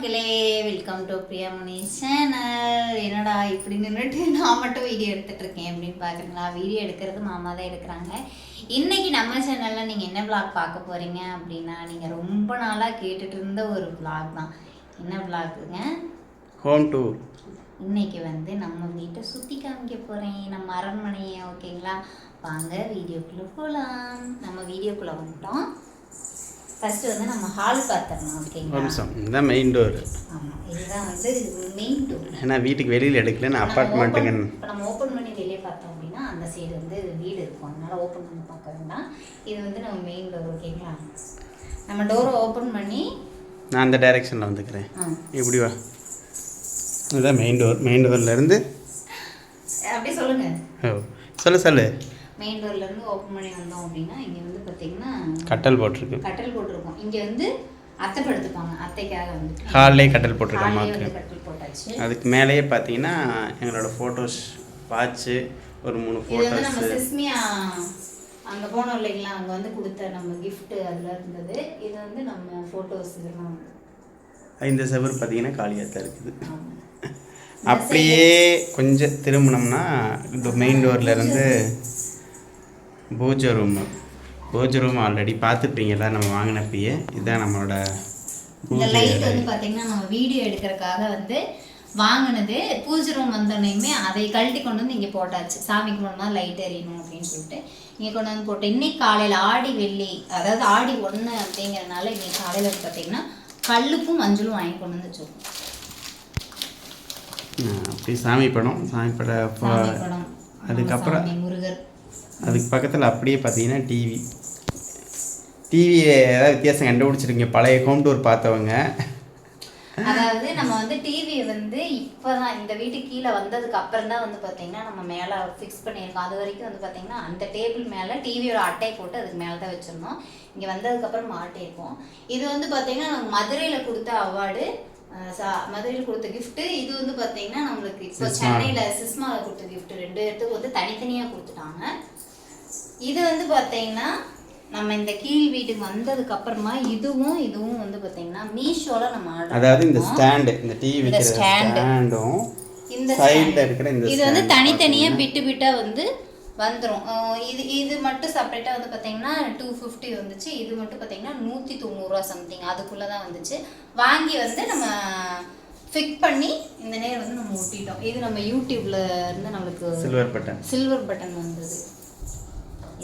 மக்களே welcome to Priyamani channel என்னடா இப்படி நின்றுட்டு நான் மட்டும் வீடியோ எடுத்துட்டு இருக்கேன் அப்படின்னு பார்க்குறீங்களா வீடியோ எடுக்கிறது மாமா தான் எடுக்கிறாங்க. இன்னைக்கு நம்ம சேனலில் நீங்கள் என்ன vlog பார்க்க போகிறீங்க அப்படின்னா நீங்கள் ரொம்ப நாளாக கேட்டுட்டு இருந்த ஒரு vlog தான். என்ன vlogங்க ஹோம் டூர் இன்னைக்கு வந்து நம்ம வீட்டை சுற்றி காமிக்க போகிறேன் நம்ம அரண்மனையை ஓகேங்களா வாங்க வீடியோக்குள்ளே போகலாம் நம்ம வீடியோக்குள்ளே வந்துட்டோம். ஃபர்ஸ்ட் வந்து நம்ம ஹால் பார்த்துடணும் ஓகேங்களா இதுதான் மெயின் டோர் ஆமாம் இதுதான் வந்து மெயின் டோர் ஏன்னா வீட்டுக்கு வெளியில் எடுக்கல நான் அப்பார்ட்மெண்ட்டுங்க இப்போ நம்ம ஓப்பன் பண்ணி வெளியே பார்த்தோம் அப்படின்னா அந்த சைடு வந்து வீடு இருக்கும். அதனால ஓப்பன் பண்ணி பார்க்க வேண்டாம். இது வந்து நம்ம மெயின் டோர் ஓகேங்களா நம்ம டோரை ஓப்பன் பண்ணி நான் அந்த டைரெக்ஷனில் வந்துக்கிறேன். இப்படி வா. இதுதான் மெயின் டோர் மெயின் டோர்லேருந்து அப்படியே சொல்லுங்க. ஓ சொல்லு சொல்லு. மெயின் டோர்லேருந்து ஓப்பன் பண்ணி வந்தோம் அப்படின்னா இங்கே வந்து பார்த்தீங்கன்னா கட்டல் போட்டிருக்கு. கட்டல் போட்டிருக்கோம். இங்கே வந்து அத்தை படுத்துப்பாங்க. அத்தைக்காக வந்து ஹால்லே கட்டல் போட்டிருக்க ஹால்லே மாக்கு வந்து கட்டல் போட்டாச்சு. அதுக்கு மேலேயே பார்த்தீங்கன்னா எங்களோட ஃபோட்டோஸ் வாட்ச்சு ஒரு மூணு இது வந்து நம்ம ஃபோட்டோஸு சிஸ்மியா அங்கே போனோம் இல்லைங்களா? அங்கே வந்து கொடுத்த நம்ம gift அதில் இருந்தது. இது வந்து நம்ம ஃபோட்டோஸ் இதெல்லாம். இந்த செவர் பார்த்தீங்கன்னா காலியாக தான் இருக்குது. அப்படியே கொஞ்சம் திரும்பினோம்னா மெயின் டோர்லேருந்து பூஜை ரூமு பூஜை ரூம் ஆல்ரெடி பார்த்துப்பீங்களா நம்ம வாங்கினப்பயே. இதுதான் நம்மளோட இந்த லைட். வந்து பார்த்தீங்கன்னா நம்ம வீடியோ எடுக்கிறதுக்காக வந்து வாங்கினது. பூஜை ரூம் வந்தோடனேயுமே அதை கழட்டி கொண்டு வந்து இங்கே போட்டாச்சு. சாமி கும்பிடணும் லைட் எரியணும் அப்படின்னு சொல்லிட்டு இங்கே கொண்டு வந்து போட்டு இன்னைக்கு காலையில் ஆடி வெள்ளி அதாவது ஆடி ஒன்று அப்படிங்கிறனால இன்னைக்கு காலையில் வந்து பார்த்தீங்கன்னா கல்லுப்பும் மஞ்சளும் வாங்கி கொண்டு வந்து வச்சிருக்கோம். அப்படி சாமி படம் சாமி படம் அதுக்கப்புறம் அதுக்கு பக்கத்தில் அப்படியே பார்த்தீங்கன்னா டிவி டிவி ஏதாவது வித்தியாசம் கண்டுபிடிச்சிருக்கீங்க. பழைய ஹோம் டூர் பார்த்தவங்க. அதாவது நம்ம வந்து டிவியை வந்து இப்போதான் இந்த வீட்டுக்கு கீழே வந்ததுக்கு அப்புறம் தான் வந்து பார்த்தீங்கன்னா நம்ம மேலே ஃபிக்ஸ் பண்ணியிருக்கோம். அது வரைக்கும் வந்து பார்த்தீங்கன்னா அந்த டேபிள் மேலே டிவியோட அட்டை போட்டு அதுக்கு மேலே தான் வச்சிருந்தோம். இங்கே வந்ததுக்கப்புறம் மாட்டியிருக்கோம். இது வந்து பார்த்தீங்கன்னா நம்ம மதுரையில் கொடுத்த அவார்டு மதுரையில் கொடுத்த gift. இது வந்து பார்த்தீங்கன்னா நம்மளுக்கு இப்போ. சென்னையில் சிஸ்மாவில் கொடுத்த gift. ரெண்டு இடத்துக்கு வந்து தனித்தனியாக கொடுத்துட்டாங்க. இது வந்து பார்த்தீங்கன்னா நம்ம இந்த கீழ் வீட்டுக்கு வந்ததுக்கு அப்புறமா இதுவும் இதுவும் வந்து பார்த்தீங்கன்னா மீஷோல நம்ம ஆர்டர் அதாவது இந்த ஸ்டாண்டு இந்த டிவி வைக்கிற. ஸ்டாண்டும் இந்த சைடில். இருக்கிற இந்த இது வந்து stand தனித்தனியா பார்த்தீங்கன்னா பிட்டு பிட்டா வந்து வந்துரும். அஹ் இது இது மட்டும் செப்பரேட்டா வந்து பாத்தீங்கன்னா டூ ஃபிஃப்டி வந்துச்சு. இது மட்டும் பாத்தீங்கன்னா நூத்தி தொண்ணூறுரூவா சம்திங் அதுக்குள்ள தான் வந்துச்சு. வாங்கி வந்து நம்ம ஃபிக் பண்ணி இந்த நேரம் வந்து நம்ம ஒட்டிட்டோம். இது நம்ம யூடியூப்ல இருந்து நம்மளுக்கு சில்வர் பட்டன் சில்வர் பட்டன் வந்தது.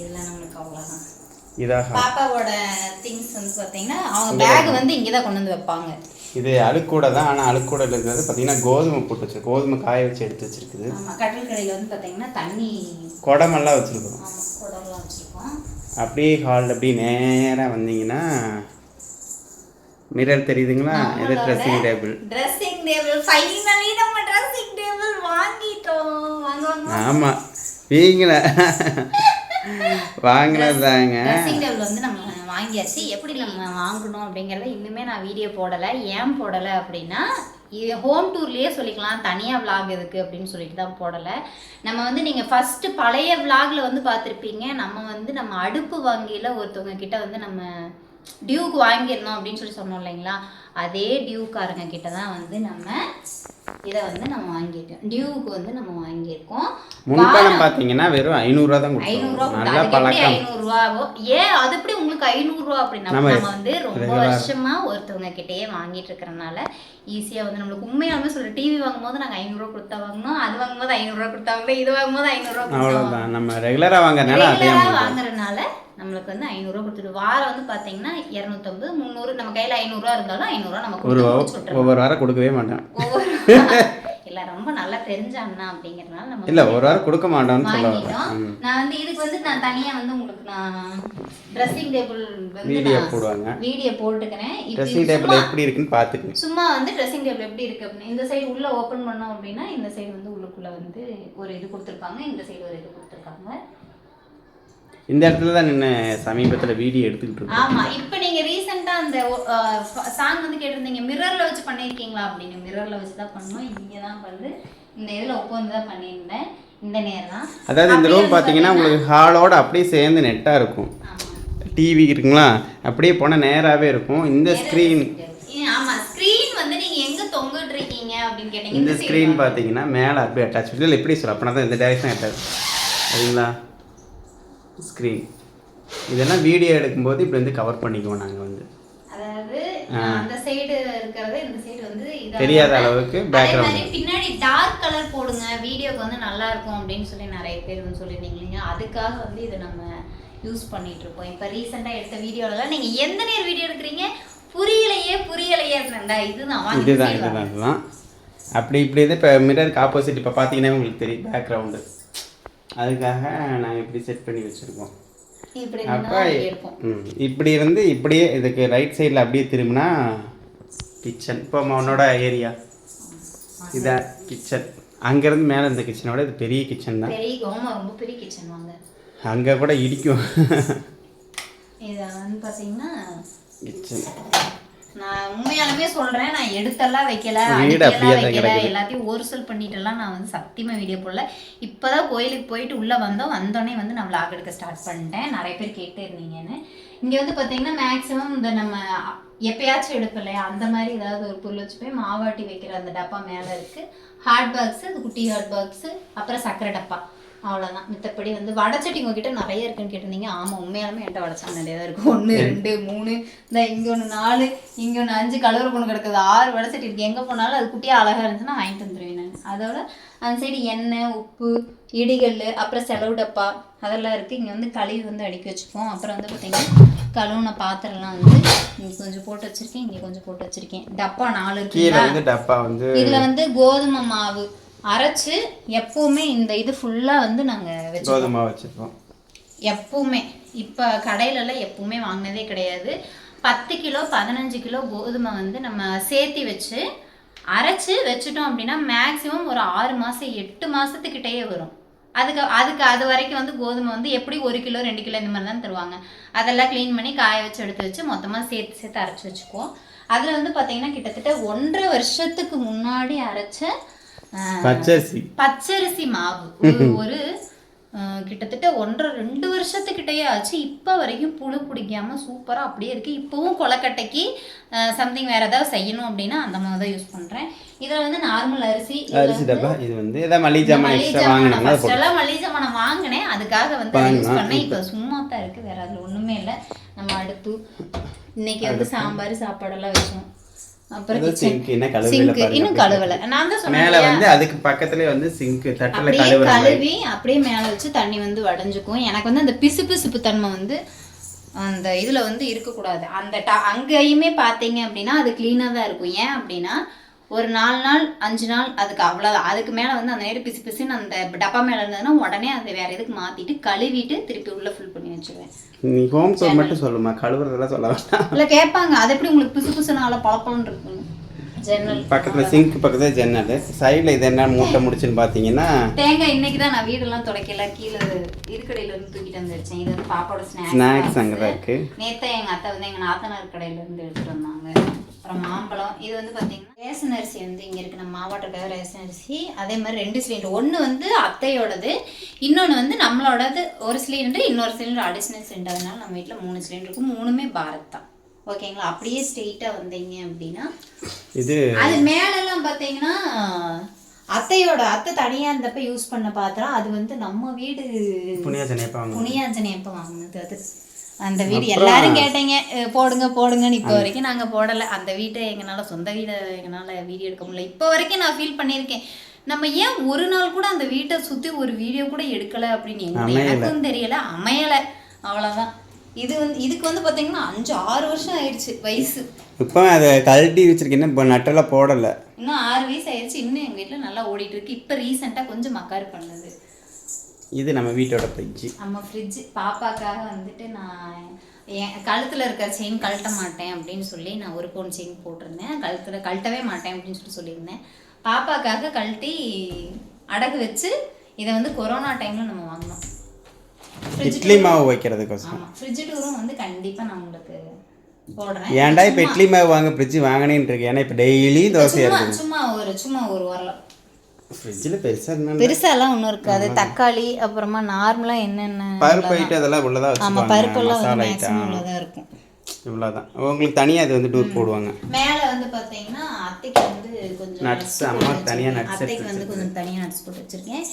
இதெல்லாம் நம்மளுக்கு அவ்வளோதான் இதாக. பாப்பாவோட திங்ஸ் வந்து பாத்தீங்கன்னா அவங்க பேக் வந்து இங்கே தான் கொண்டு வந்து வைப்பாங்க. இது அழுக்கூடை தான் ஆனால் அழுக்கூடையில் இருக்கிறது பார்த்தீங்கன்னா கோதுமை போட்டு வச்சிருக்கு. கோதுமை காய வச்சு எடுத்து வச்சிருக்குது. கடல் கடையில் வந்து பாத்தீங்கன்னா தண்ணி குடமெல்லாம் குடம்லாம் வச்சிருக்கோம். அப்படியே ஹாலில் அப்படியே நேராக வந்தீங்கன்னா மிரர் தெரியுதுங்களா? இது dressing table dressing table finally நம்ம ட்ரெஸ்ஸிங் டேபிள் வாங்கிட்டோம். வாங்க வாங்க ஆமாம் வீங்கள வாங்கினது தாங்க. ட்ரெஸ்ஸிங் டேபிள் வந்து நம்ம வாங்கியாச்சு. எப்படி நம்ம வாங்கணும் அப்படிங்கிறத இன்னுமே நான் வீடியோ போடலை. ஏன் போடலை அப்படின்னா ஹோம் டூர்லேயே சொல்லிக்கலாம். தனியாக விளாக் இருக்குது அப்படின்னு சொல்லிட்டு தான் போடலை. நம்ம வந்து நீங்கள் ஃபஸ்ட்டு பழைய விளாகில் வந்து பார்த்துருப்பீங்க. நம்ம வந்து நம்ம அடுப்பு வங்கியில் ஒருத்தவங்க கிட்ட வந்து நம்ம டியூக்கு வாங்கியிருந்தோம் அப்படின்னு சொல்லி சொன்னோம் இல்லைங்களா? அதே டியூக்காரங்க கிட்ட தான் வந்து நம்ம இதை வந்து நம்ம வாங்கியிருக்கோம் டியூவுக்கு வந்து நம்ம வாங்கியிருக்கோம். முன்பணம் பார்த்தீங்கன்னா வெறும் ஐநூறுரூவா தான் ஐநூறுரூவா கொடுத்தா நல்ல பழக்கம். ஐநூறுரூவாவோ ஏன் அது எப்படி உங்களுக்கு ஐநூறுரூவா அப்படின்னா நம்ம வந்து ரொம்ப regular- வருஷமா ஒருத்தவங்க கிட்டயே வாங்கிட்டு இருக்கறனால ஈஸியா வந்து நம்மளுக்கு உண்மையாலுமே சொல்ற டிவி வாங்கும்போது நாங்க ஐநூறுரூவா கொடுத்தா வாங்கினோம் அது வாங்கும்போது ஐநூறுரூவா கொடுத்தாங்க இது வாங்கும்போது ஐநூறுரூவா கொடுத்தா அவ்வளோதான் நம்ம ரெகுலராக வாங்குறதுனால அதே ரெகுலரா amount தான். வாங்குறதுனால நம்மளுக்கு வந்து ஐநூறுரூவா கொடுத்துட்டு வாரம் வந்து பாத்தீங்கன்னா இரநூத்தம்பது முந்நூறு நம்ம கையில ஐநூறுரூவா இருந்தாலும் ஐநூறுரூவா ஒரு ஒவ்வொரு வாரம் கொடுக்கவே மாட்டேன். இல்ல ரொம்ப நல்லா தெரிஞ்ச அண்ணா அப்படிங்கறதுனால நம்ம இல்லை ஒரு வாரம் கொடுக்க மாட்டோம்னு சொல்ல. நான் வந்து இதுக்கு வந்து நான் தனியா வந்து உங்களுக்கு நான் ட்ரெஸ்ஸிங் டேபிள் வந்து வீடியோ போடுவாங்க. வீடியோ போட்டுக்கிறேன். ட்ரெஸ்ஸிங் டேபிள் எப்படி இருக்குன்னு பார்த்துக்கங்க. சும்மா வந்து ட்ரெஸ்ஸிங் டேபிள் எப்படி இருக்கு அப்படின்னு. இந்த சைடு உள்ள ஓபன் பண்ணோம் அப்படின்னா இந்த சைடு வந்து உள்ளுக்குள்ள வந்து ஒரு இது கொடுத்துருக்காங்க இந்த சைடு ஒரு இது கொடுத்துருக்காங்க. இந்த இடத்துல தான் நின்று சமீபத்தில் வீடியோ எடுத்துக்கிட்டு இருக்கோம் ஆமா இப்போ நீங்க ரீசெண்டா அந்த சாங் வந்து கேட்டிருந்தீங்க மிரர்ல வச்சு பண்ணிருக்கீங்களா? அப்படின்னு. மிரர்ல வச்சு தான் பண்ணோம். இங்க தான் வந்து இந்த இதுல உட்காந்து தான் பண்ணியிருந்தேன். இந்த நேரம் தான். அதாவது இந்த ரூம் பார்த்தீங்கன்னா உங்களுக்கு ஹாலோட அப்படியே சேர்ந்து நெட்டாக இருக்கும். டிவி இருக்குங்களா? அப்படியே போனால் நேராகவே இருக்கும். இந்த ஸ்க்ரீன் ஏ, ஆமா. ஸ்கிரீன் வந்து வந்து நீங்க எங்க தொங்கிட்டு இருக்கீங்க அப்படின்னு கேட்டீங்க. இந்த ஸ்க்ரீன். பார்த்தீங்கன்னா மேலே அப்படியே அட்டாச் இல்லை எப்படி சொல்ல அப்படின்னா தான் இந்த டைரக்ஷன் அட்டாச் சரிங்களா? ஸ்க்ரீன் இதெல்லாம் வீடியோ எடுக்கும்போது இப்படி வந்து கவர் பண்ணிக்குவோம் நாங்கள் வந்து. அந்த சைடு இருக்கிறது இந்த சைடு வந்து தெரியாத அளவுக்கு. மாதிரி பின்னாடி டார்க் கலர் போடுங்க வீடியோக்கு வந்து நல்லா இருக்கும் அப்படின்னு சொல்லி நிறைய பேர் வந்து சொல்லியிருந்தீங்க அதுக்காக வந்து இதை நம்ம யூஸ் பண்ணிட்டு இருக்கோம். இப்போ ரீசெண்டாக எடுத்த வீடியோலலாம் நீங்க எந்த நேரம் வீடியோ எடுக்கிறீங்க? புரியலையே புரியலையே இருந்தா இதுதான் இதுதான். இதுதான் இதுதான். அப்படி இப்படி இது இப்போ மிரருக்கு ஆப்போசிட் இப்போ பார்த்தீங்கன்னா உங்களுக்கு தெரியும் பேக்ரவுண்டு அதுக்காக நாங்கள் இப்படி செட் பண்ணி வச்சுருக்கோம். அப்போ இப்படி இருந்து இப்படியே இதுக்கு ரைட் சைடில் அப்படியே திரும்பினா கிச்சன் இப்போ உன்னோட ஏரியா இதான் கிச்சன் அங்கேருந்து மேலே இருந்த இது பெரிய கிச்சன் தான். பெரிய ஆமா ரொம்ப பெரிய கிச்சன் வாங்க. அங்கே கூட இடிக்கும். இது வந்து பார்த்தீங்கன்னா கிச்சன் நான் உண்மையாலுமே சொல்றேன் நான் எடுத்தெல்லாம் வைக்கல தான் வைக்கல. எல்லாத்தையும் ஓர்சல் பண்ணிட்டுலாம் நான் வந்து சத்தியமா வீடியோ போடல. இப்பதான் கோயிலுக்கு போயிட்டு உள்ள வந்தோம். வந்தோடனே வந்து நான் vlog எடுக்க ஸ்டார்ட் பண்ணிட்டேன். நிறைய பேர் கேட்டே இருந்தீங்கன்னு. இங்க வந்து பாத்தீங்கன்னா மேக்ஸிமம் இந்த நம்ம எப்பயாச்சும் எடுப்போம் இல்லையா? அந்த மாதிரி ஏதாவது ஒரு பொருள் வச்சு போய் மாவாட்டி வைக்கிற அந்த டப்பா மேல இருக்கு. ஹாட் பாக்ஸ் குட்டி ஹாட் பாக்ஸ் அப்புறம் சக்கரை டப்பா. அவ்வளோதான் மித்தபடி வந்து வடச்சட்டி உங்ககிட்ட நிறைய இருக்குன்னு கேட்டிருந்தீங்க. ஆமாம் உண்மையாலுமே என்கிட்ட வடச்சட்டி நிறைய தான் இருக்குது ஒன்று ரெண்டு மூணு. இந்த இங்கே ஒன்று நாலு இங்கே ஒன்று அஞ்சு கலர் பொண்ணு கிடக்குது. ஆறு வடச்சட்டி இருக்குது எங்கே போனாலும் அது குட்டியாக அழகாக இருந்துச்சுன்னா வாங்கிட்டு வந்துடுவேன் நான். அதோட அந்த சைடு எண்ணெய் உப்பு இடிகல் அப்புறம் செலவு டப்பா அதெல்லாம் இருக்குது இங்கே வந்து கழுவி வந்து அடுக்கி வச்சுப்போம். அப்புறம் வந்து பார்த்தீங்கன்னா கழுவுன பாத்திரம்லாம் வந்து இங்கே கொஞ்சம் போட்டு வச்சுருக்கேன். இங்கே கொஞ்சம் போட்டு வச்சுருக்கேன். டப்பா நாலு வந்து இதுல வந்து கோதுமை மாவு அரைச்சு எப்பவுமே இந்த இது ஃபுல்லா வந்து நாங்க வச்சு கோதுமை வச்சுருப்போம் எப்பவுமே. இப்ப கடையில எல்லாம் எப்பவுமே வாங்கினதே கிடையாது. பத்து கிலோ பதினஞ்சு கிலோ கோதுமை வந்து நம்ம சேர்த்தி வச்சு அரைச்சு வச்சுட்டோம் அப்படின்னா மேக்ஸிமம் ஒரு ஆறு மாசம் எட்டு மாசத்துக்கிட்டேயே வரும். அதுக்கு அதுக்கு அது வரைக்கும் வந்து கோதுமை வந்து எப்படி ஒரு கிலோ ரெண்டு கிலோ இந்த மாதிரி தான் தருவாங்க. அதெல்லாம் க்ளீன் பண்ணி காய வச்சு எடுத்து வச்சு மொத்தமாக சேர்த்து சேர்த்து அரைச்சி வச்சுக்குவோம். அதில் வந்து பார்த்தீங்கன்னா கிட்டத்தட்ட ஒன்றரை வருஷத்துக்கு முன்னாடி அரைச்ச பச்சரிசி. பச்சரிசி மாவு. ஒரு கிட்டத்தட்ட ஒன்றரை ரெண்டு வருஷத்துக்கிட்டயே ஆச்சு. இப்போ வரைக்கும் புழு பிடிக்காம சூப்பராக அப்படியே இருக்கு. இப்போவும் கொலக்கட்டைக்கு சம்திங் வேற ஏதாவது செய்யணும் அப்படின்னா அந்த மாதிரி தான் யூஸ் பண்றேன். இதில் வந்து நார்மல் அரிசி அரிசி டப்பா இது வந்து ஏதாவது மளிகை ஜாமான் எக்ஸ்ட்ரா போட்டு எல்லாம் மளிகை ஜாமான் வாங்கினேன். அதுக்காக வந்து யூஸ் வாங்கினா, பண்ணேன். இப்போ சும்மா தான் இருக்கு. வேற அதுல ஒண்ணுமே இல்லை. நம்ம அடுத்து இன்னைக்கு வந்து சாம்பார் சாப்பாடெல்லாம் வச்சோம். அப்புறம் சிங்க். இன்னும் கழுவல. நான் தான் சொன்னேன் மேலே இல்லையா? வந்து அதுக்கு பக்கத்துலேயே வந்து சிங்க் தட்டில் கழுவி அப்படியே மேலே வச்சு தண்ணி வந்து வடைஞ்சுக்கும். எனக்கு வந்து அந்த பிசு பிசுப்பு தன்மை வந்து அந்த இதில் வந்து இருக்கக்கூடாது. அந்த ட அங்கேயுமே பார்த்தீங்க அப்படின்னா அது க்ளீனாக தான் இருக்கும். ஏன் அப்படின்னா ஒரு நாலு நாள் அஞ்சு நாள் அதுக்கு அவ்வளோதான் அதுக்கு மேலே வந்து அந்த நேரம் பிசு பிசுன்னு அந்த டப்பா மேலே இருந்ததுன்னா உடனே அதை வேற எதுக்கு மாற்றிட்டு கழுவிட்டு திருப்பி உள்ளே ஃபில் பண்ணி வச்சிருவேன். நீ ஹோம் டூர் மட்டும் சொல்லுமா கழுவுறதெல்லாம் சொல்ல வேண்டாம். இல்லை கேட்பாங்க. அது எப்படி உங்களுக்கு பிசு பிசுனால பழப்பம்னு இருக்கும்? ஜன்னல் பக்கத்தில் சிங்க் பக்கத்தில் ஜன்னல் சைடில் இது என்ன மூட்டை முடிச்சுன்னு பார்த்தீங்கன்னா தேங்காய் இன்னைக்கு தான் நான் வீடெல்லாம் துடைக்கல. கீழே இருக்கடையில இருந்து தூக்கிட்டு வந்து வச்சேன். இது வந்து பாப்பாவோட ஸ்நாக்ஸ் ஸ்நாக்ஸ் அங்கே தான் இருக்குது நேத்தே எங்க அத்தை வந்து எங்க நாத்தனார் கடையில இருந்து எடுத்துட்டு வந்தாங்க. அப்புறம் மாம்பழம் இது வந்து பாத்தீங்கன்னா ரேஷன் அரிசி வந்து இங்க இருக்கு. நம்ம மாவட்டக்காக ரேஷன் அரிசி. அதே மாதிரி ரெண்டு சிலிண்டர் ஒண்ணு வந்து அத்தையோடது இன்னொன்னு வந்து நம்மளோடது. ஒரு சிலிண்டர் இன்னொரு சிலிண்டர் அடிஷனல் சிலிண்டர் அதனால நம்ம வீட்ல மூணு சிலிண்டர் இருக்கும் மூணுமே பாரத் தான். ஓகேங்களா அப்படியே ஸ்ட்ரெயிட்டா வந்தீங்க அப்படின்னா இது அது மேலெல்லாம் பார்த்தீங்கன்னா அத்தையோட அத்தை தனியா இருந்தப்ப யூஸ் பண்ண பாத்திரம். அது வந்து நம்ம வீடு புனியாச்சனை வாங்க புனியாஞ்சனை எப்போ வாங்கினது. அது அந்த வீடு எல்லாரும் கேட்டீங்க போடுங்க போடுங்கன்னு இப்போ வரைக்கும் நாங்க போடல. அந்த வீட்டை எங்களால சொந்த வீடை எங்களால வீடியோ எடுக்க முடியல. இப்போ வரைக்கும் நான் ஃபீல் பண்ணியிருக்கேன். நம்ம ஏன் ஒரு நாள் கூட அந்த வீட்டை சுத்தி ஒரு வீடியோ கூட எடுக்கல? அப்படின்னு. எனக்கும் தெரியல. அமையல. அவ்வளவுதான். இது வந்து இதுக்கு வந்து பாத்தீங்கன்னா அஞ்சு ஆறு வருஷம் ஆயிடுச்சு வயசு. இப்போ அதை கழட்டி வச்சிருக்கேன். இப்போ நட்டெல்லாம் போடலை. இன்னும் ஆறு வயசு ஆயிடுச்சு. இன்னும் எங்க வீட்ல நல்லா ஓடிட்டு இருக்கு. இப்போ ரீசெண்டா கொஞ்சம் மக்கார் பண்ணுது. இது நம்ம வீட்டோட ஃப்ரிட்ஜு நம்ம ஃப்ரிட்ஜ் பாப்பாக்காக வந்துட்டு நான் என் கழுத்தில் இருக்கிற செயின் கழட்ட மாட்டேன் அப்படின்னு சொல்லி நான் ஒரு பவுன் செயின் போட்டிருந்தேன். கழுத்தில் கழட்டவே மாட்டேன் அப்படின்னு சொல்லி சொல்லியிருந்தேன். பாப்பாக்காக கழட்டி அடகு வச்சு இதை வந்து கொரோனா டைமில் நம்ம வாங்கினோம். இட்லி மாவு வைக்கிறதுக்கோசரம். ஆமாம் ஃப்ரிட்ஜ் டூரும் வந்து கண்டிப்பாக நான் உங்களுக்கு போடுறேன். ஏன்டா இப்போ இட்லி மாவு வாங்க ஃப்ரிட்ஜ் வாங்கினேன்னு இருக்கு. ஏன்னா இப்போ டெய்லி தோசையாக சும்மா ஒரு சும்மா ஒரு வரலாம் ஃப்ரிட்ஜில் பெருசாக பெருசாலாம் ஒன்றும் இருக்காது. தக்காளி அப்புறமா நார்மலாக என்னென்ன பருப்பு ஐட்டம் அதெல்லாம் உள்ளதா ஆமாம் வச்சுப்பாங்க பருப்பெல்லாம் வந்து மசாலா ஐட்டம் உள்ளதாக இருக்கும். இவ்வளோதான் உங்களுக்கு தனியாக இது வந்து டூர் போடுவாங்க. மேல வந்து பாத்தீங்கன்னா அத்தைக்கு வந்து கொஞ்சம் nuts அம்மா போட்டு தனியா வச்சிருக்கேன். nuts அத்தைக்கு வந்து கொஞ்சம் தனியா நட்ஸ் போட்டு வச்சிருக்கேன்.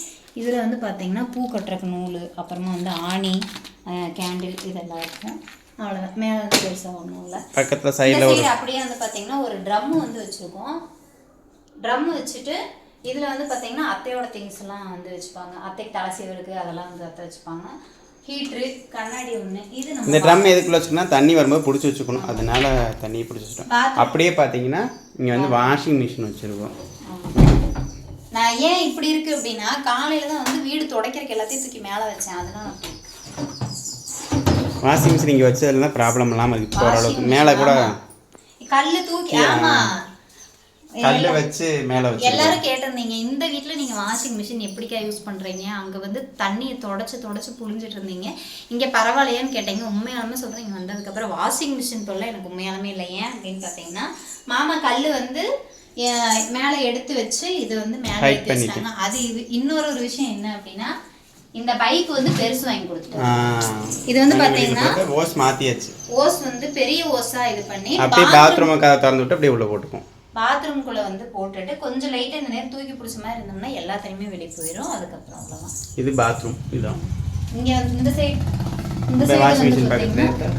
இதுல வந்து பாத்தீங்கன்னா பூ கட்டுறக்கு நூல் அப்புறமா வந்து ஆணி கேண்டில் இதெல்லாம் இருக்கும். அவ்வளோதான் மேலே வந்து பெருசாக ஒன்றும் இல்லை. பக்கத்தில் சைடில் அப்படியே வந்து பாத்தீங்கன்னா ஒரு ட்ரம் வந்து வச்சிருக்கோம். ட்ரம் வச்சுட்டு இதுல வந்து பாத்தீங்கன்னா அத்தையோட திங்ஸ் எல்லாம் வந்து வச்சுப்பாங்க. அத்தைக்கு தலை சீவருக்கு அதெல்லாம் வந்து அத்தை வச்சுப்பாங்க. ஹீட்ரு கண்ணாடி ஒண்ணு இது இந்த ட்ரம் எதுக்குள்ள வச்சுக்கணும் தண்ணி வரும்போது பிடிச்சி வச்சுக்கணும். அதனால தண்ணியை பிடிச்சி Bathroom. அப்படியே பார்த்தீங்கன்னா இங்கே வந்து வாஷிங் மிஷின் வச்சுருக்கோம். நான் ஏன் இப்படி இருக்கு அப்படின்னா காலையில தான் வந்து வீடு துடைக்கிறதுக்கு எல்லாத்தையும் தூக்கி மேல வச்சேன். இருக்கு. வாஷிங் மிஷின் இங்கே வச்சதுல தான் ப்ராப்ளம் இல்லாமல் இருக்குது போகிற அளவுக்கு மேலே கூட. கல்லு தூக்கி ஆமா. கல் வச்சு மேலே வச்சு எல்லாரும் கேட்டிருந்தீங்க இந்த வீட்ல நீங்க வாஷிங் மிஷின் எப்படிக்கா யூஸ் பண்றீங்க? அங்க வந்து தண்ணியை தொடச்சு தொடச்சு புழிஞ்சிட்டு இருந்தீங்க. இங்க பரவாயில்லையான்னு கேட்டீங்க உண்மையாலுமே சொல்றேன் இங்க வந்ததுக்கு அப்புறம் வாஷிங் மிஷின் தொல்லை எனக்கு உண்மையாலுமே இல்லை. ஏன் அப்படின்னு பாத்தீங்கன்னா மாமா கல்லு வந்து மேல எடுத்து வச்சு இது வந்து மேல எடுத்து அது இது இன்னொரு ஒரு விஷயம் என்ன அப்படின்னா இந்த பைக் வந்து பெருசு வாங்கி கொடுத்துட்டாங்க இது வந்து பாத்தீங்கன்னா ஓஸ் மாற்றியாச்சு ஓஸ் வந்து பெரிய ஓஸா இது பண்ணி அப்படியே பாத்ரூமை கதை திறந்து விட்டு அப்படியே உள்ளே போட்டுக்கும். பாத்ரூம்குள்ள வந்து போட்டுட்டு கொஞ்சம் லைட்டா இந்த நேரம் தூக்கி பிடிச்ச மாதிரி இருந்தோம்னா எல்லா தனியுமே வெளியே போயிடும் அதுக்கப்புறம் அவ்வளவுதான். இது பாத்ரூம் இதான் இங்க வந்து இந்த சைடு இந்த சைடு வந்து பக்கத்தில்.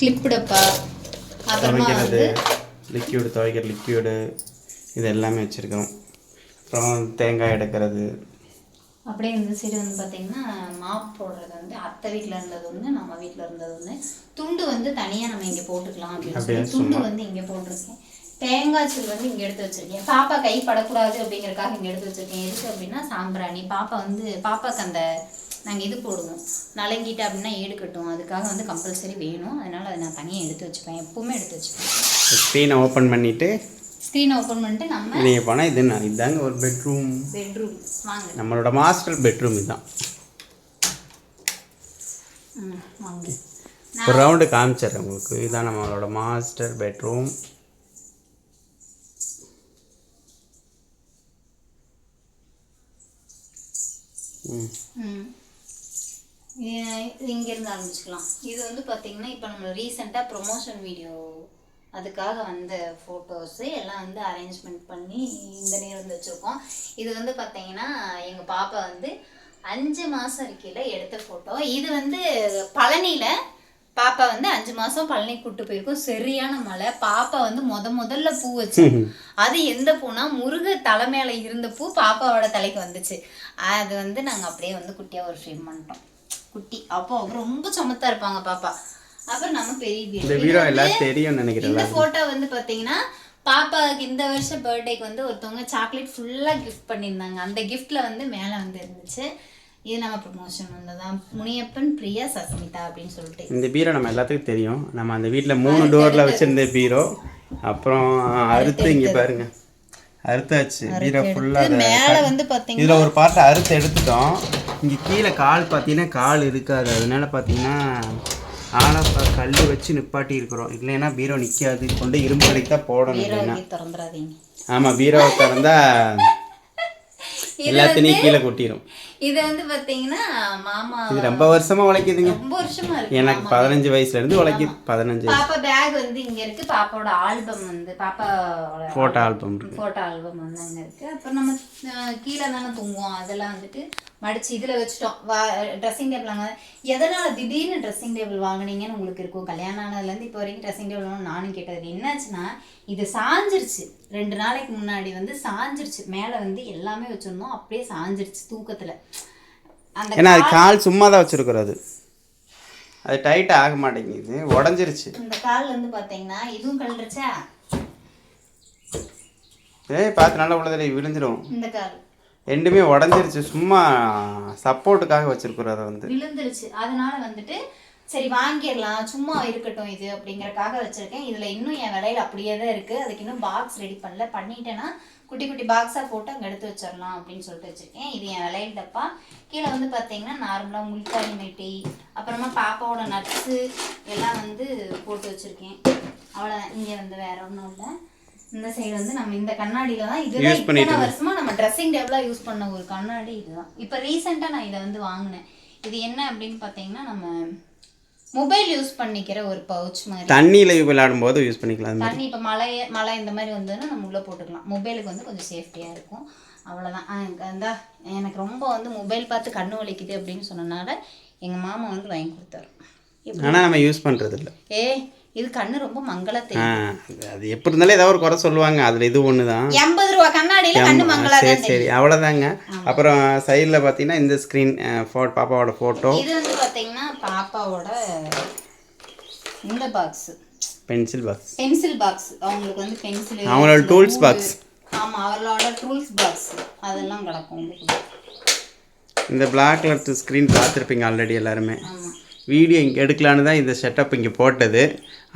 கிளிப் டப்பா அப்புறமா வந்து லிக்யூடு துவைக்கிற லிக்யூடு இது எல்லாமே வச்சுருக்கோம் அப்புறம் தேங்காய் எடுக்கிறது. அப்படியே இந்த சைடு வந்து பாத்தீங்கன்னா மாப் போடுறது வந்து அத்தை வீட்ல இருந்தது ஒண்ணு நம்ம வீட்ல இருந்தது ஒண்ணு. துண்டு வந்து தனியா நம்ம இங்க போட்டுக்கலாம் அப்படின்னு சொல்லி துண்டு வந்து இங்க போட்டிருக்கேன். தேங்காய் சீல் வந்து இங்க எடுத்து வச்சிருக்கேன். பாப்பா கை படக்கூடாது அப்படிங்கறதுக்காக இங்க எடுத்து வச்சிருக்கேன். எதுக்கு அப்படின்னா சாம்பிராணி. பாப்பா வந்து பாப்பாக்கு அந்த நாங்க இது போடுவோம். நலங்கிட்டு அப்படின்னா ஈடு கட்டும். அதுக்காக வந்து கம்பல்சரி வேணும். அதனால அதை நான் தனியா எடுத்து வச்சுப்பேன். எப்பவுமே எடுத்து வச்சுப்பேன். ஸ்க்ரீனை ஓப்பன் பண்ணிவிட்டு ஸ்க்ரீன் ஓப்பன் பண்ணிட்டு நம்ம நீங்கள் போனால் இது நான் இதாங்க ஒரு பெட்ரூம் பெட்ரூம் வாங்க. நம்மளோட மாஸ்டர் பெட்ரூம் இதுதான் வாங்க. ஒரு ரவுண்டு காமிச்சிடுறேன் உங்களுக்கு. இதுதான் நம்மளோட மாஸ்டர் பெட்ரூம் ம் ம். ஏ- இது இங்கேருந்து ஆரம்பிச்சுக்கலாம். இது வந்து பார்த்தீங்கன்னா இப்போ நம்ம ரீசெண்டாக ப்ரொமோஷன் வீடியோ அதுக்காக வந்த ஃபோட்டோஸு எல்லாம் வந்து அரேஞ்ச்மெண்ட் பண்ணி இந்த நேரம் வந்து வச்சுருக்கோம். இது வந்து பார்த்தீங்கன்னா எங்கள் பாப்பா வந்து அஞ்சு மாதம் இருக்கையில் எடுத்த ஃபோட்டோ இது வந்து பழனியில் பாப்பா வந்து அஞ்சு மாதம் பழனி கூட்டு போயிருக்கோம். சரியான மழை. பாப்பா வந்து முத முதல்ல பூ வச்சு அது எந்த பூனா முருக தலை மேல இருந்த பூ பாப்பாவோட தலைக்கு வந்துச்சு. அது வந்து நாங்க அப்படியே வந்து குட்டியா ஒரு ஃப்ரேம் பண்ணிட்டோம். குட்டி. அப்போ ரொம்ப சமத்தா இருப்பாங்க பாப்பா. அப்புறம் நம்ம பெரிய எல்லாம் நினைக்கிறேன் இந்த போட்டோ வந்து பாத்தீங்கன்னா பாப்பாவுக்கு இந்த வருஷம் பர்த்டேக்கு வந்து ஒருத்தவங்க சாக்லேட் ஃபுல்லா கிஃப்ட் பண்ணியிருந்தாங்க. அந்த கிஃப்ட்ல வந்து மேல வந்து இருந்துச்சு. இது நம்ம ப்ரொமோஷன் வந்ததான் முனியப்பன் பிரியா சஸ்மிதா அப்படின்னு சொல்லிட்டு. இந்த பீரோ நம்ம எல்லாத்துக்கும் தெரியும். நம்ம அந்த வீட்டில் மூணு டோரில் வச்சிருந்த பீரோ. அப்புறம் அறுத்து இங்கே பாருங்க. அறுத்தாச்சு. பீரோ ஃபுல்லாக மேல வந்து பாத்தீங்கன்னா இதில் ஒரு பார்ட்டை அறுத்து எடுத்துட்டோம். இங்கே கீழே கால் பார்த்தீங்கன்னா கால் இருக்காது. அதனால பார்த்தீங்கன்னா ஆலப்பா கல் வச்சு நிப்பாட்டி இருக்கிறோம். இல்லைன்னா பீரோ நிற்காது கொண்டு இரும்பு தான் போடணும் பீரோ இல்லைன்னா. ஆமாம் பீரோவை திறந்தா இது எல்லாத்தையும் கீழே கொட்டிடும் இது வந்து பாத்தீங்கன்னா மாமா இது ரொம்ப வருஷமா உழைக்குதுங்க. ரொம்ப வருஷமா இருக்கு எனக்கு பதினஞ்சு வயசுல இருந்து உழைக்குது பதினஞ்சு பாப்பா பேக் வந்து இங்க இருக்கு பாப்பாவோட ஆல்பம் வந்து பாப்பாவோட ஃபோட்டோ ஆல்பம் போட்டோ ஆல்பம் வந்து அங்க இருக்கு. அப்புறம் நம்ம கீழே தானே தூங்குவோம். அதெல்லாம் வந்துட்டு மடிச்சு இதுல வச்சுட்டோம். வா ட்ரெஸ்ஸிங் டேபிள் வாங்க எதனால திடீர்னு ட்ரெஸ்ஸிங் டேபிள் வாங்குனீங்கன்னு உங்களுக்கு இருக்கும்? கல்யாணம் ஆனதுல இருந்து இப்போ வரைக்கும் ட்ரெஸ்ஸிங் டேபிள் நானும் கேட்டது என்னாச்சுன்னா இது சாஞ்சிருச்சு. ரெண்டு நாளைக்கு முன்னாடி வந்து சாஞ்சிருச்சு. மேல வந்து எல்லாமே வச்சிருந்தோம். அப்படியே சாஞ்சிருச்சு தூக்கத்துல. அந்த ஏன்னா அது கால் சும்மா தான் வச்சிருக்கிறோம் அது. டைட் ஆக மாட்டேங்குது. உடஞ்சிருச்சு. இந்த கால் வந்து பாத்தீங்கன்னா இதுவும் கழுந்துருச்சா ஏய் பார்த்து நல்லா உள்ளதில்லை விழுந்துடும் இந்த கால். ரெண்டுமே உடஞ்சிருச்சு. சும்மா சப்போர்ட்டுக்காக வச்சிருக்கிறோம் அதை வந்து. விழுந்துருச்சு. அதனால வந்துட்டு சரி வாங்கிடலாம். சும்மா இருக்கட்டும் இது அப்படிங்கறக்காக வச்சிருக்கேன். இதுல இன்னும் என் விலையில அப்படியே தான் இருக்கு. அதுக்கு இன்னும் பாக்ஸ் ரெடி பண்ணல. பண்ணிட்டேன்னா குட்டி குட்டி பாக்ஸா போட்டு அங்க எடுத்து வச்சிடலாம் அப்படின்னு சொல்லிட்டு வச்சிருக்கேன். இது என் விலையில் டப்பா. கீழே வந்து பாத்தீங்கன்னா நார்மலா முல்தானி மெட்டி அப்புறமா பாப்பாவோட நட்ஸு எல்லாம் வந்து போட்டு வச்சிருக்கேன். அவ்வளவுதான். இங்க வந்து வேற ஒண்ணும் இல்லை. இந்த சைடு வந்து நம்ம இந்த கண்ணாடியில தான் இதுதான் இத்தனை வருஷமா நம்ம ட்ரெஸ்ஸிங் டேபிளா யூஸ் பண்ண ஒரு கண்ணாடி இதுதான். இப்போ ரீசெண்டாக நான் இதை வந்து வாங்கினேன். இது என்ன அப்படின்னு பார்த்தீங்கன்னா நம்ம மொபைல் யூஸ் பண்ணிக்கிற ஒரு பவுச் மாதிரி. தண்ணியில் விளையாடும் போது யூஸ் பண்ணிக்கலாம் தண்ணி இப்போ மழை மழை இந்த மாதிரி வந்ததுன்னா நம்ம உள்ளே போட்டுக்கலாம். மொபைலுக்கு வந்து கொஞ்சம் சேஃப்டியாக இருக்கும். அவ்வளோதான் அந்த எனக்கு ரொம்ப வந்து மொபைல் பார்த்து கண்ணு வலிக்குது அப்படின்னு சொன்னனால எங்கள் மாமா வந்து வாங்கி கொடுத்தாரு. ஆனால் நம்ம யூஸ் பண்ணுறது இல்லை ஏ இது கண்ணு ரொம்ப மங்களா தெரியும் அது எப்படி இருந்தாலும் ஏதாவது ஒரு குறை சொல்லுவாங்க. அதில் இது ஒன்று தான் எண்பது ரூபா கண்ணாடியில கண்ணு மங்களா சரி சரி அவ்வளோதாங்க அப்புறம் சைடில் பார்த்தீங்கன்னா இந்த ஸ்க்ரீன் ஃபோ பாப்பாவோட ஃபோட்டோ இது வந்து பார்த்தீங்கன்னா பாப்பாவோட இந்த box pencil box pencil box அவங்களுக்கு வந்து பென்சில் அவங்களோட tools box. ஆமா அவர்களோட டூல்ஸ் பாக்ஸ் அதெல்லாம் கிடக்கும் இந்த பிளாக் கலர் ஸ்க்ரீன் பார்த்துருப்பீங்க ஆல்ரெடி எல்லாருமே. ஆமா. வீடியோ இங்கே எடுக்கலான்னு தான் இந்த செட்டப் இங்கே போட்டது.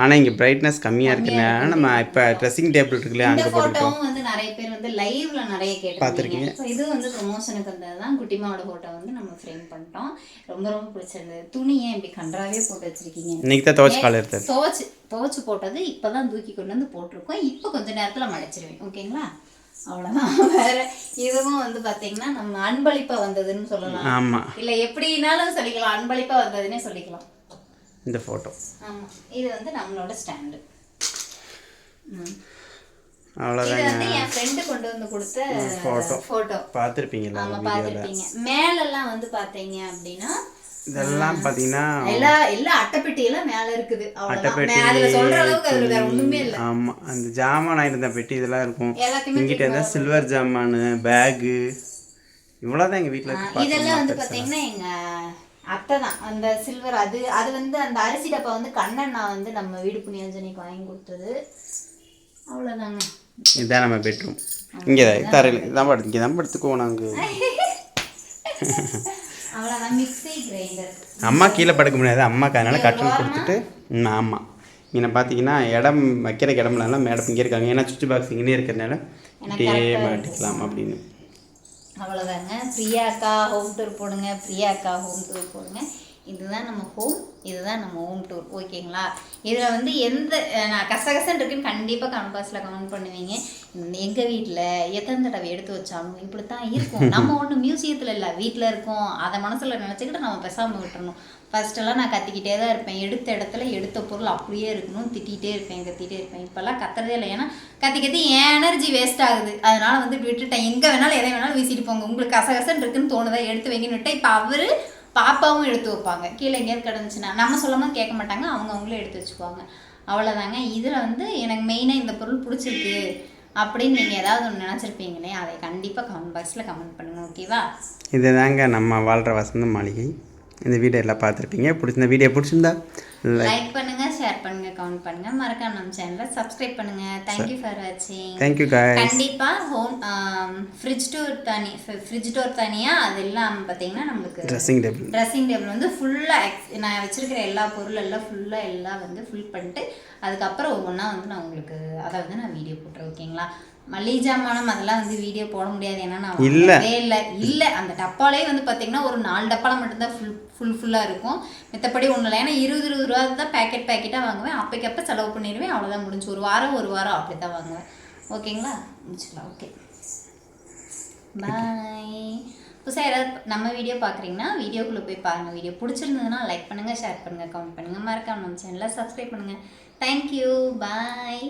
ஆனால் இங்கே பிரைட்னஸ் கம்மியாக இருக்குனால நம்ம இப்போ ட்ரெஸ்ஸிங் டேபிள் இருக்குல்லையா இந்த அங்கே போட்டோவும் வந்து நிறைய பேர் வந்து லைவ்ல நிறைய கேட்டிருக்கீங்க So இது வந்து ப்ரொமோஷனுக்கு வந்ததுதான் குட்டிமாவோட போட்டோ வந்து நம்ம ஃப்ரேம் பண்ணிட்டோம். ரொம்ப ரொம்ப பிடிச்சிருந்தது. துணி ஏன் இப்படி கன்றாவே போட்டு வச்சிருக்கீங்க? இன்னைக்கு தான் துவச்சி கால் எடுத்தது துவச்சு துவச்சு போட்டது இப்பதான் தூக்கி கொண்டு வந்து போட்டிருக்கோம். இப்போ கொஞ்ச நேரத்துல மடிச்சிருவேன் ஓகேங்களா? அவ்வளவுதான். வேற இதுவும் வந்து பாத்தீங்கன்னா நம்ம அன்பளிப்பா வந்ததுன்னு சொல்லலாம். ஆமாம் இல்ல எப்படினாலும் சொல்லிக்கலாம். அன்பளிப்பா வந்ததுன்னே சொல்லிக்கலாம். இந்த ஃபோட்டோ ஆமா. இது வந்து நம்மளோட ஸ்டாண்டு அவ்வளோதாங்க என் ஃப்ரெண்டு கொண்டு வந்து கொடுத்த photo. போட்டோ பார்த்துருப்பீங்களா ஆமா வீடியோவில் பார்த்துருப்பீங்க. மேலெல்லாம் வந்து பாத்தீங்க அப்படின்னா இதெல்லாம் பார்த்தீங்கன்னா எல்லா எல்லா அட்டைப்பெட்டி எல்லாம் மேல இருக்குது. அட்டைப்பெட்டி, மே- அதுல சொல்ற அளவுக்கு அதுல வேற ஒண்ணுமே இல்ல. ஆமாம் அந்த ஜாமான் இருந்த பெட்டி இதெல்லாம் இருக்கும். எல்லாத்தையுமே இங்கிட்ட இருந்தால் சில்வர் ஜாமான் பேகு இவ்வளோதான் எங்கள் வீட்டில் இதெல்லாம் வந்து பாத்தீங்கன்னா எங்க அத்தை தான். அந்த சில்வர் அது அது வந்து அந்த அரிசி டப்பா வந்து கண்ணண்ணா வந்து நம்ம வீடு புண்ணியாஞ்சனிக்கு வாங்கி கொடுத்தது. அவ்வளவுதாங்க. இதுதான் நம்ம பெட்ரூம். இங்கே தான் தரையில். இதான் படுத்து இங்கே தான் படுத்துக்குவோம் நாங்கள் அவ்வளவுதான் மிக்ஸி கிரைண்டர் அம்மா கீழே படுக்க முடியாது. அம்மாக்கு அதனால கட்டல் கொடுத்துட்டு ம் ஆமாம் இங்கே பார்த்தீங்கன்னா இடம் வைக்கிற இடம்லாம் மேடம் இங்கே இருக்காங்க. ஏன்னா சுவிட்ச் பாக்ஸ் இங்கே இருக்கிறதுனால இப்படியே மாட்டிக்கலாம் அப்படின்னு. அவ்வளோதாங்க பிரியாக்கா ஹோம் டூர் போடுங்க. பிரியாக்கா ஹோம் டூர் போடுங்க. இதுதான் நம்ம ஹோம் இதுதான் நம்ம ஹோம் டூர் ஓகேங்களா இதில் வந்து எந்த நான் கசகசன்னு இருக்குன்னு கண்டிப்பாக கமெண்ட் பாக்ஸில் கமெண்ட் பண்ணுவீங்க. எங்கள் வீட்டில் எத்தனை தடவை எடுத்து வச்சாலும் இப்படி தான் இருக்கும். நம்ம ஒன்றும் மியூசியத்தில் இல்லை வீட்டில் இருக்கோம். அதை மனசில் நினச்சிக்கிட்டு நம்ம பேசாமல் விட்டுறணும். ஃபர்ஸ்டெல்லாம் நான் கத்திக்கிட்டே தான் இருப்பேன். எடுத்த இடத்துல எடுத்த பொருள் அப்படியே இருக்கணும் திட்டிகிட்டே இருப்பேன் கத்திட்டே இருப்பேன். இப்போல்லாம் கத்துறதே இல்லை. ஏன்னா கத்தி கத்தி என் எனர்ஜி வேஸ்ட் ஆகுது. அதனால வந்து விட்டுட்டேன். எங்கே வேணாலும் எதை வேணாலும் வீசிட்டு போங்க. உங்களுக்கு கசகசன்னு இருக்குன்னு தோணுதா? எடுத்து வைங்கன்னு விட்டேன் இப்போ அவர் பாப்பாவும் எடுத்து வைப்பாங்க. கீழே எங்கேயாவது கிடந்துச்சுன்னா நம்ம சொல்லாமல் கேட்க மாட்டாங்க. அவங்க அவங்களே எடுத்து வச்சுக்குவாங்க. அவ்வளோதாங்க இதில் வந்து எனக்கு மெயினாக இந்த பொருள் பிடிச்சிருக்கு. அப்படின்னு நீங்கள் ஏதாவது ஒன்று நினச்சிருப்பீங்களே அதை கண்டிப்பாக கமெண்ட் பாக்ஸில் கமெண்ட் பண்ணுங்கள் ஓகேவா இதுதாங்க நம்ம வாழ்கிற வசந்த மாளிகை. இந்த வீடியோ எல்லாம் பார்த்துருப்பீங்க. பிடிச்சிருந்த வீடியோ பிடிச்சிருந்தா லைக் லைக் பண்ணுங்க. ஷேர் பண்ணுங்க கமெண்ட் பண்ணுங்க. மறக்காம நம்ம சேனலை சப்ஸ்கிரைப் பண்ணுங்க. தேங்க்யூ ஃபார் வாட்சிங் தேங்க்யூ காய் கண்டிப்பா ஹோம் ஃப்ரிட்ஜ் டோர் தனி ஃப்ரிட்ஜ் டோர் தனியா அது இல்லாம பாத்தீங்கன்னா நம்மளுக்கு ட்ரெஸ்ஸிங் டேபிள் ட்ரெஸ்ஸிங் டேபிள் வந்து ஃபுல்லாக நான் வச்சிருக்கிற எல்லா பொருள் எல்லாம் ஃபுல்லாக எல்லாம் வந்து ஃபில் பண்ணிட்டு அதுக்கப்புறம் ஒவ்வொன்றா வந்து நான் உங்களுக்கு அதை வந்து நான் வீடியோ போட்டுறேன் ஓகேங்களா மளிகை ஜாமானம் அதெல்லாம் வந்து வீடியோ போட முடியாது. ஏன்னா நான் இல்ல. இல்லை. இல்லை. அந்த டப்பாலே வந்து பார்த்தீங்கன்னா ஒரு நாலு டப்பால மட்டும்தான் ஃபுல் ஃபுல் ஃபுல்லாக இருக்கும். மத்தபடி ஒன்றும் இல்லை ஏன்னா இருபது இருபது ரூபா தான் பேக்கெட் பேக்கெட்டாக வாங்குவேன். அப்போக்கப்போ செலவு பண்ணிடுவேன். அவ்வளோதான் முடிஞ்சு. ஒரு வாரம் ஒரு வாரம் அப்படி தான் வாங்குவேன். ஓகேங்களா? முடிச்சுக்கலாம். ஓகே. பாய் புதுசாக யாராவது நம்ம வீடியோ பார்க்குறீங்கன்னா வீடியோக்குள்ளே போய் பாருங்கள் வீடியோ பிடிச்சிருந்ததுன்னா லைக் பண்ணுங்கள் ஷேர் பண்ணுங்கள் கமெண்ட் பண்ணுங்கள் மறக்காம நம்ம சேனலை சப்ஸ்கிரைப் பண்ணுங்கள் தேங்க்யூ பாய்